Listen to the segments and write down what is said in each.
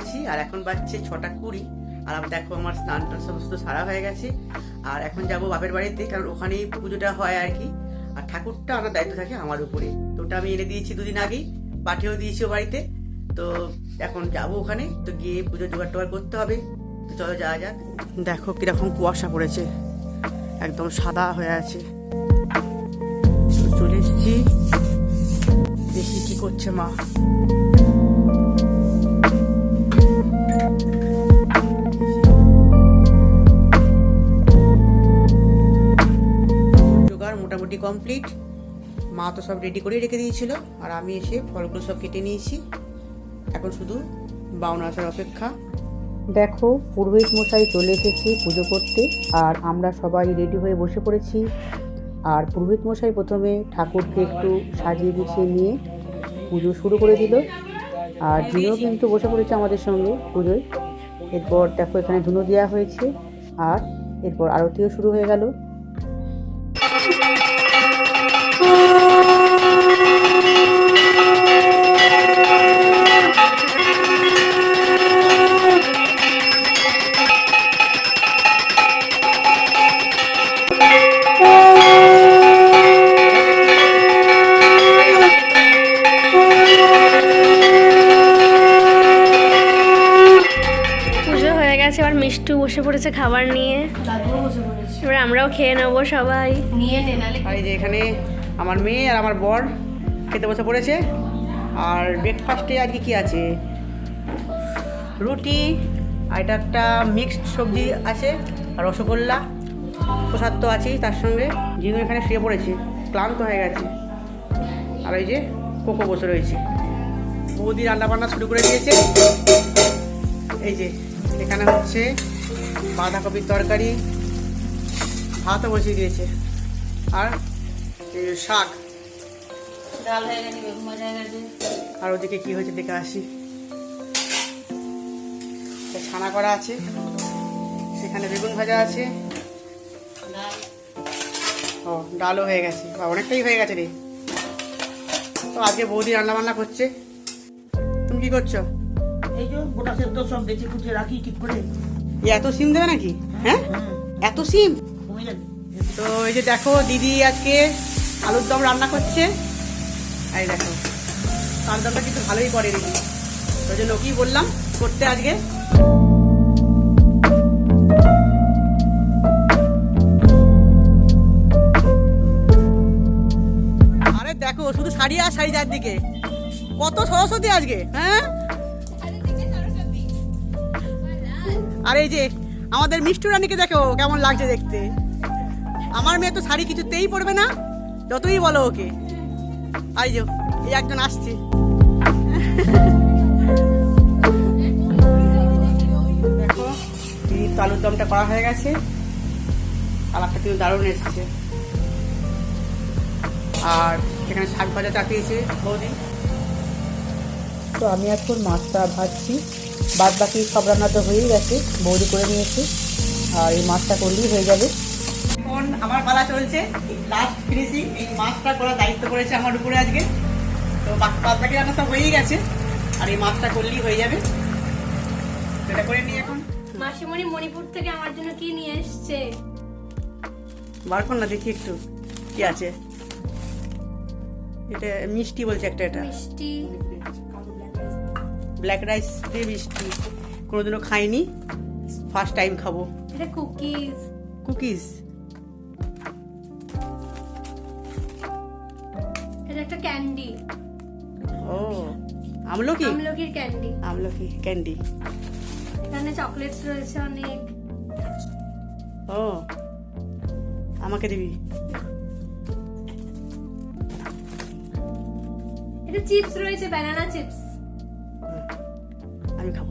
পড়েছি আর এখন বাজছে ছটা কুড়ি, আর দেখো আমার স্নান টান সমস্ত সারা হয়ে গেছে। আর এখন যাব বাপের বাড়িতে, কারণ ওখানেই পুজোটা হয় আর কি। আর ঠাকুরটা আমার দায়িত্ব থাকে আমার উপরে। তো ওটা আমি এনে দিয়েছি দুদিন আগেই পাঠিয়েও দিয়েছি বাড়িতে। তো এখন যাব ওখানে, তো গিয়ে পুজো জোগাড় টোগাড় করতে হবে। তো চলো যাওয়া যাক। দেখো কীরকম কুয়াশা পড়েছে, একদম সাদা হয়ে আছে। চলে এসছি। দেখি কি করছে মা। মোটামুটি কমপ্লিট মা তো সব রেডি করে রেখে দিয়েছিল। আর আমি এসে ফলগুলো সব কেটে নিয়েছি। এখন শুধু বাউন আসার অপেক্ষা। দেখো, পুরোহিত মশাই চলে এসেছে পুজো করতে, আর আমরা সবাই রেডি হয়ে বসে পড়েছি। আর পুরোহিত মশাই প্রথমে ঠাকুরকে একটু সাজিয়ে গুছিয়ে নিয়ে পুজো শুরু করে দিল। আর ঝিও কিন্তু বসে পড়েছে আমাদের সঙ্গে পুজোয়। এরপর দেখো এখানে ধুনো দেওয়া হয়েছে। আর এরপর আরতিও শুরু হয়ে গেল। হয়ে গেছে এবার মিষ্টু বসে পড়েছে খাবার নিয়ে। এবার আমরাও খেয়ে নেব সবাই। নিয়ে আর এই যে এখানে আমার মেয়ে আর আমার বর খেতে বসে পড়েছে। আর ব্রেকফাস্টে আজকে কি আছে? রুটি আর এটা একটা মিক্সড সবজি আছে আর রসগোল্লা। প্রসাদ তো আছেই তার সঙ্গে। জিনু এখানে শুয়ে পড়েছে ক্লান্ত হয়ে গেছে। আর এই যে কোকো বসে রয়েছে। বৌদি রান্না বান্না শুরু করে দিয়েছে। এই যে এখানে হচ্ছে বাঁধাকপির তরকারি ভাতও বসিয়ে দিয়েছে। আর শাক। ডাল হয়ে গেছে বেগুন হয়ে গেছে। আর ওদিকে কি হয়েছে দেখে আসি। ছানা করা আছে সেখানে বেগুন ভাজা আছে। ও ডালও হয়ে গেছে। বা অনেকটাই হয়ে গেছে রে। তো আজকে বৌদি রান্না বান্না করছে। তুমি কি করছ? এই যে গোটা সেদ্ধ সব বেঁচে কুচে রাখি ঠিক করে। এত সিম দেবে নাকি? হ্যাঁ? এত সিম? তো এই যে দেখো দিদি আজকে আলুর দম রান্না করছে। এই দেখো আলুর দমটা কিন্তু ভালোই করে দিদি। ওই জন্য ওকেই বললাম করতে আজকে। আরে দেখো শুধু শাড়ি আর শাড়ি চারদিকে। কত সরস্বতী আজকে হ্যাঁ? আর এই যে, আমাদের মিষ্টু রানীকে দেখো কেমন লাগছে দেখতে। আমার মেয়ে তো শাড়ি কিছুতেই পরবে না, যতই বলো ওকে। আর এই যে, এই একজন আসছে। দেখো আলুর দমটা করা হয়ে গেছে। কালারটা কিন্তু দারুণ এসছে। আর এখানে শাক ভাজা চাপিয়েছে বৌদি। তো আমি এখন মাছটা ভাজছি। বাদ বাকি সব রান্না তো হয়েই গেছে বৌদি করে নিয়েছে আর এই মাছটা করলেই হয়ে যাবে। এখন আমার পালা চলছে লাস্ট ফিনিশিং এই মাছটা করার দায়িত্ব পড়েছে আমার উপরে আজকে। তো বাদ বাকি রান্না সব হয়েই গেছে আর এই মাছটা করলেই হয়ে যাবে। সেটা করে নিই এখন। মাসিমণি মণিপুর থেকে আমার জন্য কি নিয়ে এসছে? বার কর না দেখি একটু কি আছে? এটা মিষ্টি বলছে একটা এটা। মিষ্টি। ব্ল্যাক রাইস দিয়ে মিষ্টি। কোনোদিনও খাইনি। ফার্স্ট টাইম খাব। এটা কুকিজ কুকিজ এটা একটা ক্যান্ডি ও আমলকি? আমলকির ক্যান্ডি আমলকি ক্যান্ডি এখানে চকলেটস রয়েছে অনেক। ও আমাকে দিবি? এটা চিপস রয়েছে ব্যানানা চিপস আমি খাব।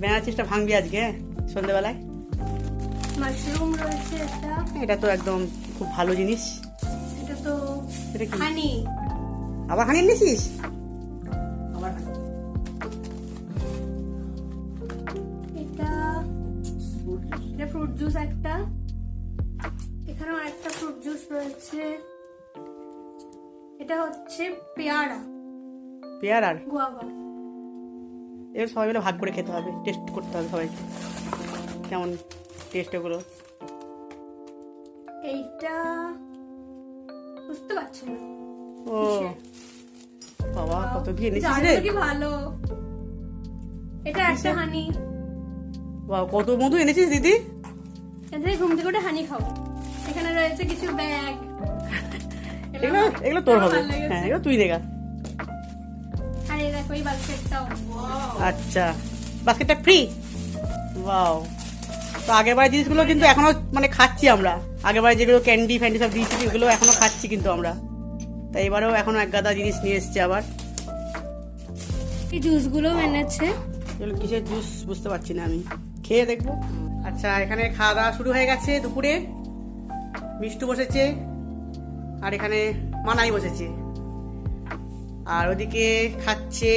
বেনা ভাঙবি আজকে? সন্ধ্যেবেলায় মাশরুম রয়েছে এটা এটা তো একদম খুব ভালো জিনিস। এটা তো এটা কি? হানি। আবার হানিয়ে নিছিস আবার হানি। এটা এটা ফ্রুট জুস একটা। এখানেও একটা ফ্রুট জুস রয়েছে। এটা হচ্ছে পেয়ারা। পেয়ারার? এবার সবাই মিলে ভাগ করে খেতে হবে টেস্ট করতে হবে সবাইকে। কেমন টেস্ট ওগুলো এইটা বুঝতে পারছি না। ও বাবা কত কি এনেছিস রে? কি ভালো? এটা একটা হানি বাবা কত মধু এনেছিস দিদি? থেকে ঘুম থেকে উঠে হানি খাব। এখানে রয়েছে কিছু ব্যাগ এগুলো এগুলো তোর হবে। হ্যাঁ এগুলো তুই দেখা বাস্কেটটাও আচ্ছা। বাস্কেটটা ফ্রি ওয়াও তো আগেরবার জিনিসগুলো কিন্তু এখনও মানে খাচ্ছি আমরা। আগেরবার যেগুলো ক্যান্ডি ফ্যান্ডি সব দিয়েছি ওগুলো এখনও খাচ্ছি কিন্তু আমরা। তাই এবারেও এখনও এক গাদা জিনিস নিয়ে এসছে আবার। এই জুসগুলো এনেছে? এগুলো কিসের জুস বুঝতে পারছি না আমি। খেয়ে দেখব। আচ্ছা এখানে খাওয়া দাওয়া শুরু হয়ে গেছে দুপুরে। মিষ্টু বসেছে। আর এখানে মানাই বসেছে। আর ওদিকে খাচ্ছে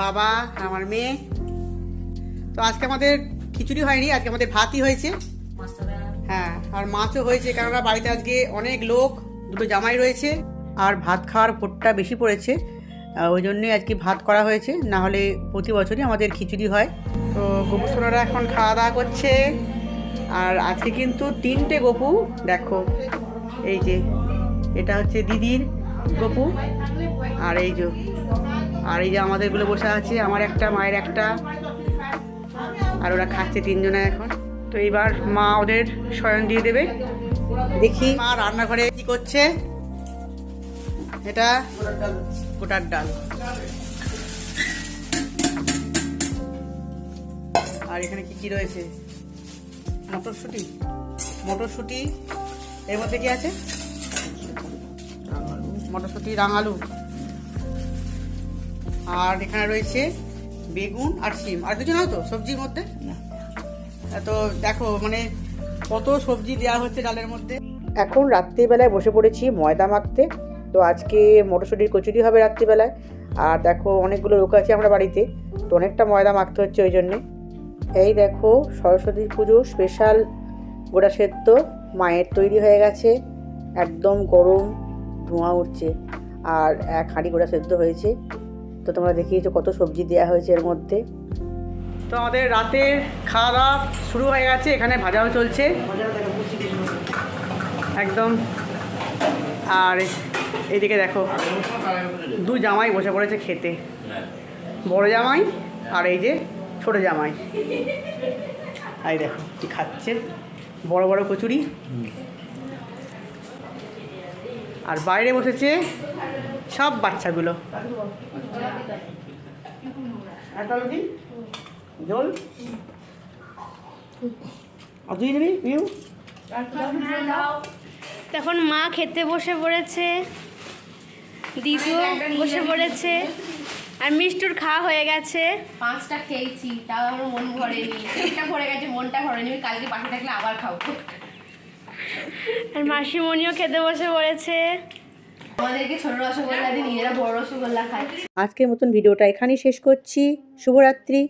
বাবা, আমার মেয়ে। তো আজকে আমাদের খিচুড়ি হয়নি, আজকে আমাদের ভাতই হয়েছে। হ্যাঁ আর মাছও হয়েছে, কেননা বাড়িতে আজকে অনেক লোক, দুটো জামাই রয়েছে। আর ভাত খাওয়ার ভোটটা বেশি পড়েছে ওই জন্যই আজকে ভাত করা হয়েছে। না হলে প্রতি বছরই আমাদের খিচুড়ি হয়। তো গপু সোনারা এখন খাওয়া দাওয়া করছে। আর আজকে কিন্তু তিনটে গপু, দেখো, এই যে, এটা হচ্ছে দিদির গপু? আর এই যে, আর এই যে আমাদেরগুলো বসে আছে, আমার একটা, মায়ের একটা, আর ওরা খাচ্ছে তিনজনে এখন। তো এইবার মা ওদের শয়ন দিয়ে দেবে। দেখি মা রান্নাঘরে কি করছে। এটা গোটার ডাল। আর এখানে কি কি রয়েছে? মটরশুঁটি? মটরশুঁটি, এর মধ্যে কি আছে? মটরশুঁটি রাঙালু। আর এখানে রয়েছে বেগুন আর শিম। আর কিছু না তো সবজির মধ্যে? তো দেখো মানে কত সবজি দেওয়া হচ্ছে ডালের মধ্যে। এখন রাত্রিবেলায় বসে পড়েছি ময়দা মাখতে। তো আজকে মটরশুঁটির কচুরি হবে রাত্রিবেলায়। আর দেখো অনেকগুলো লোক আছে আমরা বাড়িতে। তো অনেকটা ময়দা মাখতে হচ্ছে ওই জন্যে। এই দেখো সরস্বতী পুজো স্পেশাল গোটা সেদ্ধ। মায়ের তৈরি হয়ে গেছে। একদম গরম। ধোঁয়া উঠছে আর এক হাঁড়ি গোটা সেদ্ধ হয়েছে। তো তোমরা দেখিয়েছো কত সবজি দেওয়া হয়েছে এর মধ্যে। তো আমাদের রাতের খাওয়া দাওয়া শুরু হয়ে গেছে এখানে ভাজাও চলছে। একদম। আর এইদিকে দেখো দু জামাই বসে পড়েছে খেতে। বড় জামাই আর এই যে ছোট জামাই। এই দেখো কি খাচ্ছে বড় বড় কচুরি। আর বাইরে বসেছে সব বাচ্চাগুলো। জল? তুই নিবি পিউ? তখন মা খেতে বসে পড়েছে দিদিও বসে পড়েছে আর মিষ্টুর খাওয়া হয়ে গেছে। পাঁচটা খেয়েছি তাও আমার মন ভরেনি। পেটটা ভরে গেছে মনটা ভরেনি কালকে পাশে থাকলে আবার খাব। আর মাসিমণিও খেতে বসে পড়েছে। আমাদেরকে ছোট রসগোল্লা দিয়ে নিজেরা বড় রসগোল্লা আজকের মতন ভিডিওটা এখানেই শেষ করছি। শুভরাত্রি।